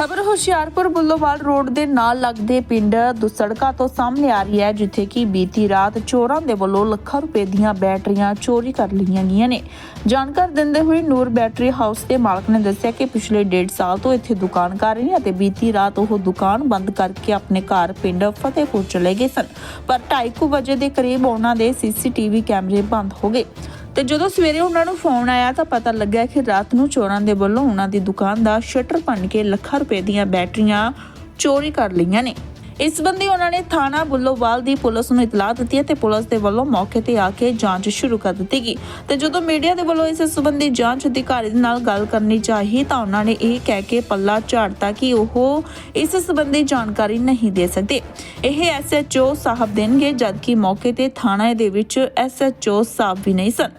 ਖਬਰ ਹੁਸ਼ਿਆਰਪੁਰ ਬੁੱਲੋਵਾਲ ਰੋਡ ਦੇ ਨਾਲ ਲੱਗਦੇ ਪਿੰਡ ਦੁਸੜਕਾ ਤੋਂ ਸਾਹਮਣੇ ਆ ਰਹੀ ਹੈ, ਜਿੱਥੇ ਕਿ ਬੀਤੀ ਰਾਤ ਚੋਰਾਂ ਦੇ ਵੱਲੋਂ ਲੱਖਾਂ ਰੁਪਏ ਦੀਆਂ ਬੈਟਰੀਆਂ ਚੋਰੀ ਕਰ ਲਈਆਂ ਗਈਆਂ ਨੇ। ਜਾਣਕਾਰੀ ਦਿੰਦੇ ਹੋਏ ਨੂਰ ਬੈਟਰੀ ਹਾਊਸ ਦੇ ਮਾਲਕ ਨੇ ਦੱਸਿਆ ਕਿ ਪਿਛਲੇ 1.5 ਸਾਲ ਤੋਂ ਇੱਥੇ ਦੁਕਾਨ ਕਰ ਰਹੇ ਨੇ ਅਤੇ ਬੀਤੀ ਰਾਤ ਉਹ ਦੁਕਾਨ ਬੰਦ ਕਰਕੇ ਆਪਣੇ ਘਰ ਪਿੰਡ ਫਤਿਹਪੁਰ ਚਲੇ ਗਏ ਸਨ, ਪਰ 2:30 ਵਜੇ ਦੇ ਕਰੀਬ ਉਹਨਾਂ ਦੇ ਸੀਸੀਟੀਵੀ ਕੈਮਰੇ ਬੰਦ ਹੋ ਗਏ। ਤੇ ਜਦੋਂ ਸਵੇਰੇ ਉਹਨਾਂ ਨੂੰ ਫੋਨ ਆਇਆ ਤਾਂ ਪਤਾ ਲੱਗਾ ਕਿ ਰਾਤ ਨੂੰ ਚੋਰਾਂ ਦੇ ਵੱਲੋਂ ਉਹਨਾਂ ਦੀ ਦੁਕਾਨ ਦਾ ਸ਼ਟਰ ਭੰਨ ਕੇ ਲੱਖਾਂ ਰੁਪਏ ਦੀਆਂ ਬੈਟਰੀਆਂ ਚੋਰੀ ਕਰ ਲਈਆਂ ਨੇ। ਇਸ ਸੰਬੰਧੀ ਉਹਨਾਂ ਨੇ ਥਾਣਾ ਬੁੱਲੋਵਾਲ ਦੀ ਪੁਲਿਸ ਨੂੰ ਇਤਲਾਹ ਦਿੱਤੀ ਹੈ ਤੇ ਪੁਲਿਸ ਦੇ ਵੱਲੋਂ ਮੌਕੇ ਤੇ ਆ ਕੇ ਜਾਂਚ ਸ਼ੁਰੂ ਕਰ ਦਿੱਤੀ ਗਈ। ਤੇ ਜਦੋਂ ਮੀਡੀਆ ਦੇ ਵੱਲੋਂ ਇਸ ਸੰਬੰਧੀ ਜਾਂਚ ਅਧਿਕਾਰੀ ਦੇ ਨਾਲ ਗੱਲ ਕਰਨੀ ਚਾਹੀ ਤਾਂ ਉਹਨਾਂ ਨੇ ਇਹ ਕਹਿ ਕੇ ਪੱਲਾ ਝਾੜਤਾ ਕਿ ਉਹ ਇਸ ਸੰਬੰਧੀ ਜਾਣਕਾਰੀ ਨਹੀਂ ਦੇ ਸਕਦੇ। ਇਹ ਐਸਐਚਓ ਸਾਹਿਬ ਦੇਣਗੇ ਜਦਕਿ ਮੌਕੇ ਤੇ ਥਾਣਾ ਦੇ ਵਿੱਚ ਐਸਐਚਓ ਸਾਹਿਬ ਵੀ ਨਹੀਂ ਸਨ।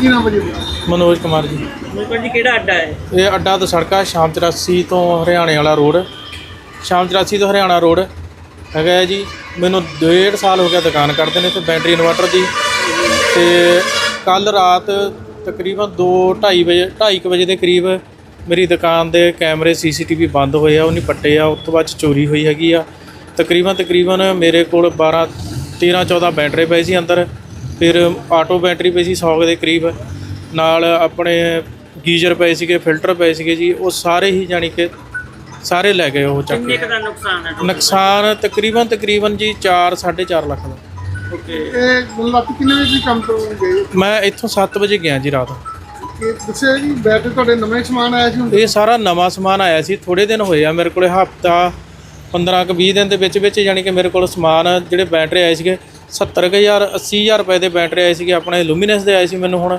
ਕੀ ਨਾਮ ਹੈ ਜੀ ਮਨੋਜ ਕੁਮਾਰ ਜੀ। ਮੁਕਰ ਜੀ ਕਿਹੜਾ ਅੱਡਾ ਹੈ? ਇਹ ਅੱਡਾ ਤੋਂ ਸੜਕਾ ਸ਼ਾਮ 84 ਤੋਂ ਹਰਿਆਣੇ ਵਾਲਾ ਰੋਡ। ਸ਼ਾਮ 84 ਤੋਂ ਹਰਿਆਣਾ ਰੋਡ ਹੈਗਾ ਹੈ ਜੀ। ਮੈਨੂੰ ਡੇਢ ਸਾਲ ਹੋ ਗਿਆ ਦੁਕਾਨ ਕਰਦੇ ਨੇ ਤੇ ਬੈਟਰੀ ਇਨਵਰਟਰ ਦੀ। ਤੇ ਕੱਲ ਰਾਤ ਤਕਰੀਬਨ 2:30 ਵਜੇ 2:30 ਵਜੇ ਦੇ ਕਰੀਬ ਮੇਰੀ ਦੁਕਾਨ ਦੇ ਕੈਮਰੇ ਸੀਸੀਟੀਵੀ ਬੰਦ ਹੋਏ ਆ ਉਹ ਨਹੀਂ ਪੱਟੇ ਆ, ਉਸ ਤੋਂ ਬਾਅਦ 'ਚ ਚੋਰੀ ਹੋਈ ਹੈਗੀ ਆ। ਤਕਰੀਬਨ ਤਕਰੀਬਨ ਮੇਰੇ ਕੋਲ 12 13 14 ਬੈਟਰੀ ਪਏ ਸੀ ਅੰਦਰ। ਫਿਰ ਆਟੋ ਬੈਟਰੀ ਪਈ ਸੀ 100 ਦੇ ਕਰੀਬ। ਨਾਲ ਆਪਣੇ ਗੀਜ਼ਰ ਪਏ ਸੀਗੇ, ਫਿਲਟਰ ਪਏ ਸੀਗੇ ਜੀ। ਉਹ ਸਾਰੇ ਹੀ ਜਾਣੀ ਕਿ ਸਾਰੇ ਲੈ ਗਏ ਉਹ ਚੱਕ ਕਿੰਨੇ ਕੇ ਕੁ। ਦਾ ਨੁਕਸਾਨ ਹੈ ਨੁਕਸਾਨ ਤਕਰੀਬਨ ਤਕਰੀਬਨ ਜੀ 4 4.5 ਲੱਖ ਦਾ। ਓਕੇ। ਇਹ ਮਤਲਬ ਰਾਤੀ ਕਿੰਨੇ ਵਜੇ ਕੰਮ ਤੋਂ ਗਏ? ਮੈਂ ਇੱਥੋਂ 7 ਵਜੇ ਗਿਆ ਜੀ ਰਾਤ। ਕਿ ਦੱਸਿਆ ਜੀ ਬੈਟਰੀ ਤੁਹਾਡੇ ਨਵੇਂ ਸਮਾਨ ਆਇਆ ਸੀ ਹੁਣ? ਇਹ ਸਾਰਾ ਨਵਾਂ ਸਮਾਨ ਆਇਆ ਸੀ ਥੋੜੇ ਦਿਨ ਹੋਏ ਆ ਮੇਰੇ ਕੋਲੇ ਹਫਤਾ 15 ਕੁ 20 ਦਿਨ ਦੇ ਵਿੱਚ ਵਿੱਚ ਯਾਨੀ ਕਿ ਮੇਰੇ ਕੋਲ ਸਮਾਨ ਜਿਹੜੇ ਬੈਟਰੀ ਆਏ ਸੀਗੇ 70000 80000 ਰੁਪਏ ਦੇ ਬੈਟਰੀ ਆਏ ਸੀਗੇ ਆਪਣੇ ਲੂਮੀਨਸ ਦੇ ਆਏ ਸੀ ਮੈਨੂੰ ਹੁਣ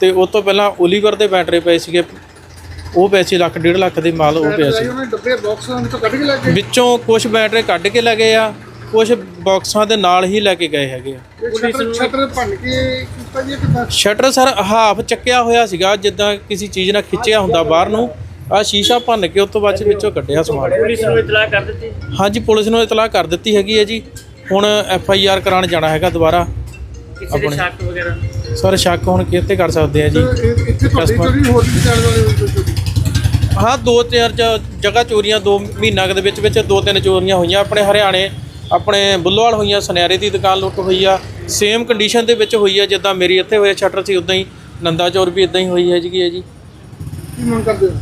ਤੇ ਉਸ ਤੋਂ ਪਹਿਲਾਂ ਓਲੀਵਰ ਦੇ ਬੈਟਰੀ ਪਏ ਸੀਗੇ ਉਹ ਪਏ ਸੀ ਲੱਖ ਡੇਢ ਲੱਖ ਦੇ ਮਾਲ ਉਹ ਪਿਆ ਸੀ ਉਹਨੇ ਡੱਬੇ ਬਾਕਸਾਂ ਵਿੱਚੋਂ ਕੱਢ ਕੇ ਲੈ ਗਏ। ਵਿੱਚੋਂ ਕੁਝ ਬੈਟਰੀ ਕੱਢ ਕੇ ਲਗੇ ਆ ਕੁਝ ਬਾਕਸਾਂ ਦੇ ਨਾਲ ਹੀ ਲੈ ਕੇ ਗਏ ਹੈਗੇ ਆ। ਸ਼ਟਰ ਸ਼ਟਰ ਭੰਨ ਕੇ ਕੀਤਾ ਜੀ ਇਹ ਕਿੱਦਾਂ? ਸ਼ਟਰ ਸਰ ਹਾਫ ਚੱਕਿਆ ਹੋਇਆ ਸੀਗਾ ਜਿੱਦਾਂ ਕਿਸੇ ਚੀਜ਼ ਨਾਲ ਖਿੱਚਿਆ ਹੁੰਦਾ ਬਾਹਰ ਨੂੰ ਆ ਸ਼ੀਸ਼ਾ ਭੰਨ ਕੇ ਉਸ ਤੋਂ ਬਾਅਦ ਵਿੱਚੋਂ ਕੱਢਿਆ ਸਮਾਨ। ਪੁਲਿਸ ਨੂੰ ਇਤਲਾਹ ਕਰ ਦਿੱਤੀ। ਹਾਂਜੀ ਪੁਲਿਸ ਨੂੰ ਇਤਲਾਹ ਕਰ ਦਿੱਤੀ ਹੈਗੀ ਹੈ ਜੀ। ਹੁਣ ਐਫ ਆਈ ਆਰ ਕਰਾਉਣ ਜਾਣਾ ਹੈਗਾ ਦੁਬਾਰਾ। ਕਿਸੇ ਦੇ ਸ਼ੱਕ ਵਗੈਰਾ? ਸਰ ਸ਼ੱਕ ਹੁਣ ਕਿਤੇ ਕਰ ਸਕਦੇ ਆ ਜੀ। ਇੱਥੇ ਤੁਹਾਡੀ ਚੋਰੀ ਹੋਰ ਵੀ ਜਾਣ ਵਾਲੇ ਹਾਂ ਦੋ ਚਾਰ ਜ- ਜਗ੍ਹਾ ਚੋਰੀਆਂ ਦੋ ਮਹੀਨਾ ਕੁ ਦੇ ਵਿੱਚ ਵਿੱਚ ਦੋ ਤਿੰਨ ਚੋਰੀਆਂ ਹੋਈਆਂ। ਆਪਣੇ ਹਰਿਆਣੇ ਆਪਣੇ ਬੁੱਲੋਵਾਲ ਹੋਈਆਂ ਸੁਨਿਆਰੇ ਦੀ ਦੁਕਾਨ ਲੁੱਟ ਹੋਈ ਆ। ਸੇਮ ਕੰਡੀਸ਼ਨ ਦੇ ਵਿੱਚ ਹੋਈ ਆ ਜਿੱਦਾਂ ਮੇਰੀ ਇੱਥੇ ਹੋਇਆ ਸ਼ਟਰ ਸੀ ਉਦਾਂ ਹੀ ਨੰਦਾ ਚੋਰ ਵੀ ਇਦਾਂ ਹੀ ਹੋਈ ਹੈ ਜੀ ਹੈ ਜੀ। ਕੀ ਮੰਗ ਕਰਦੇ ਹੋ?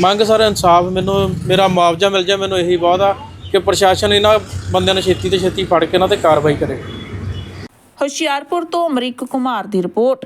ਮੰਗ ਸਰ ਇਨਸਾਫ ਮੈਨੂੰ ਮੇਰਾ ਮੁਆਵਜ਼ਾ ਮਿਲ ਜਾਏ ਮੈਨੂੰ ਇਹੀ ਬਹੁਤ ਆ ਕਿ ਪ੍ਰਸ਼ਾਸਨ ਇਹਨਾਂ ਬੰਦਿਆਂ ਨੂੰ ਛੇਤੀ ਤੋਂ ਛੇਤੀ ਫੜ ਕੇ ਇਹਨਾਂ ਤੇ ਕਾਰਵਾਈ ਕਰੇ। ਹੁਸ਼ਿਆਰਪੁਰ ਤੋਂ ਅਮਰੀਕ ਕੁਮਾਰ ਦੀ ਰਿਪੋਰਟ।